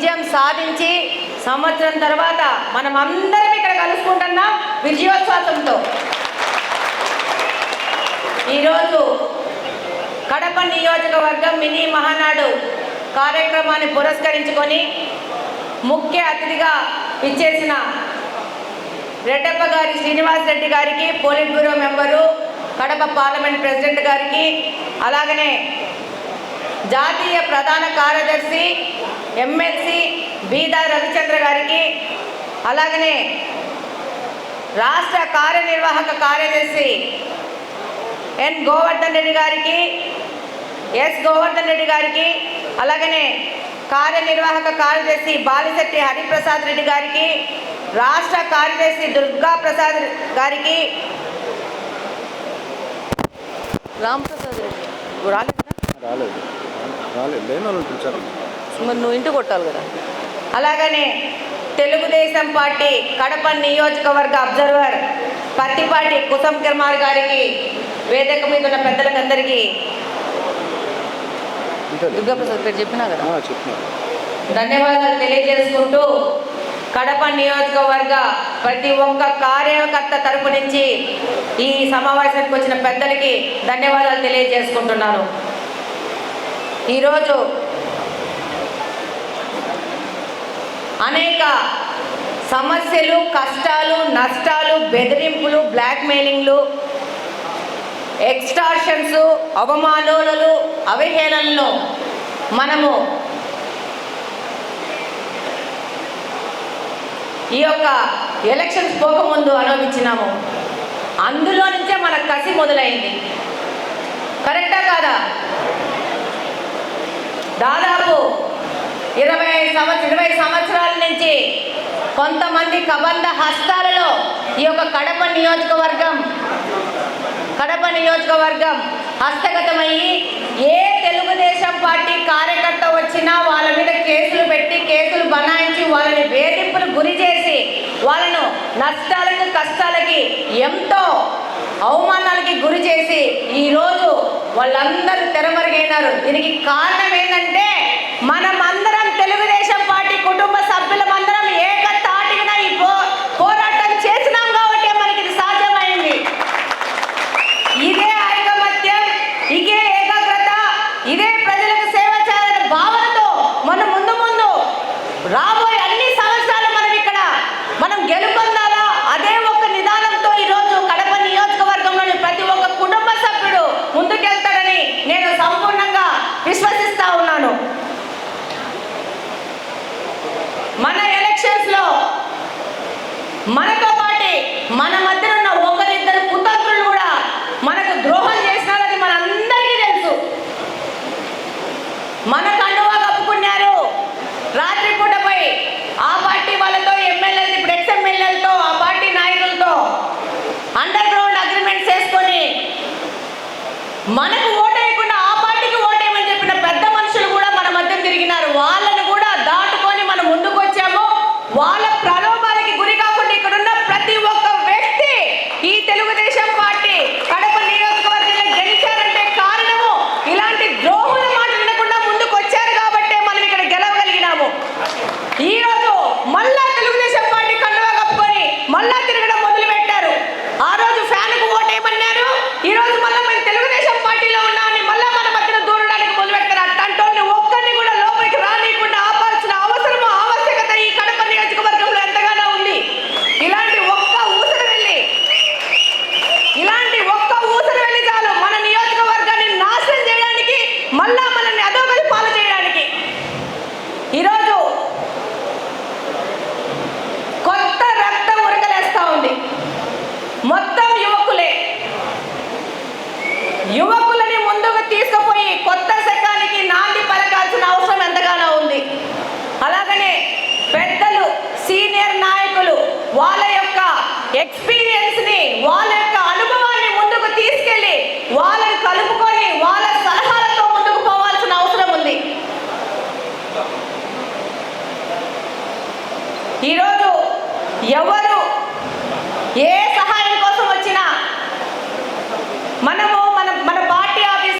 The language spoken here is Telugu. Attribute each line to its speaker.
Speaker 1: విజయం సాధించి సంవత్సరం తర్వాత మనం అందరం ఇక్కడ కలుసుకుంటున్నాం విజయోత్సవంతో. ఈరోజు కడప నియోజకవర్గం మినీ మహానాడు కార్యక్రమాన్ని పురస్కరించుకొని ముఖ్య అతిథిగా ఇచ్చేసిన రెడ్డప్ప గారి శ్రీనివాస్ రెడ్డి గారికి politburo member Kadapa parliament president గారికి అలాగనే జాతీయ ప్రధాన కార్యదర్శి ఎమ్మెల్సీ బీదా రవిచంద్ర గారికి అలాగనే రాష్ట్ర కార్యనిర్వాహక కార్యదర్శి ఎన్ గోవర్ధన్ రెడ్డి గారికి ఎస్ గోవర్ధన్ రెడ్డి గారికి అలాగనే కార్యనిర్వాహక కార్యదర్శి బాలిశెట్టి హరిప్రసాద్ రెడ్డి గారికి రాష్ట్ర కార్యదర్శి దుర్గా ప్రసాద్ గారికి రామప్రసాద్ రెడ్డి. రాలేదు.
Speaker 2: రాలేదు. రాలేదు లేని వాళ్ళు పిలిచారు.
Speaker 1: మరి నువ్వు ఇంటి కొట్టాలి కదా. అలాగనే తెలుగుదేశం పార్టీ కడప నియోజకవర్గ అబ్జర్వర్ పత్తిపాటి కుసం కుమార్ గారికి వేదిక మీద ఉన్న పెద్దలకందరికీ దుర్గాప్రసాద్ పేరు చెప్పినా కదా? ధన్యవాదాలు తెలియజేసుకుంటూ కడప నియోజకవర్గ ప్రతి ఒక్క కార్యకర్త తరపు నుంచి ఈ సమావేశానికి వచ్చిన పెద్దలకి ధన్యవాదాలు తెలియజేసుకుంటున్నాను. ఈరోజు అనేక సమస్యలు కష్టాలు నష్టాలు బెదిరింపులు బ్లాక్మెయిలింగ్లు ఎక్స్టార్షన్స్ అవమానాలు అవహేళనలు మనము ఈ యొక్క ఎలక్షన్స్ పోకముందు అనుభవించినాము. అందులో నుంచే మన కసి మొదలైంది. కరెక్టా కాదా? దాదాపు ఇరవై సంవత్సర ఇరవై సంవత్సరాల నుంచి కొంతమంది కబంధ హస్తాలలో ఈ యొక్క కడప నియోజకవర్గం కడప నియోజకవర్గం హస్తగతమయ్యి ఏ తెలుగుదేశం పార్టీ కార్యకర్త వచ్చినా వాళ్ళ మీద కేసులు పెట్టి కేసులు బనాయించి వాళ్ళని వేధింపులు గురి చేసి వాళ్ళను నష్టాలకి కష్టాలకి ఎంతో అవమానాలకి గురి చేసి ఈరోజు వాళ్ళందరూ తెరమరుగైనారు. దీనికి కారణం ఏంటంటే మనం అందరం తెలుగుదేశం పార్టీ కుటుంబ సభ్యులమందరం ఏక తాటిగా ఈ పో పోరాటం చేసినాం కాబట్టి మనకి ఇది సాధ్యమైంది. ఇదే ఐకమత్యం ఇదే ఏకాగ్రత ఇదే ప్రజలకు సేవ చేయాలనే భావనతో మనం ముందు ముందు రాబోయే అన్ని సంవత్సరాలు మనం ఇక్కడ మనం గెలుపొందాలి మనతో పాటే మన మధ్య ఉన్న ఒకరిద్దరు కుతంత్రులు కూడా మనకు ద్రోహం చేసినారని మనందరికీ తెలుసు. మన కండువా కప్పుకున్నారు. రాత్రిపూటపై ఆ పార్టీ వాళ్ళతో ఎమ్మెల్యేలు ఇప్పుడు ఎక్స్ ఎమ్మెల్యేలతో ఆ పార్టీ నాయకులతో అండర్ గ్రౌండ్ అగ్రిమెంట్స్ చేసుకొని మనకు ఓటేయకుండా ఆ పార్టీకి ఓటేయమని చెప్పిన పెద్ద మనుషులు కూడా మన మధ్య తిరిగినారు. వాళ్ళను కూడా దాటుకొని మనం ముందుకు వచ్చాము వాళ్ళ ప్రలో ఈరోజు ఎవరు ఏ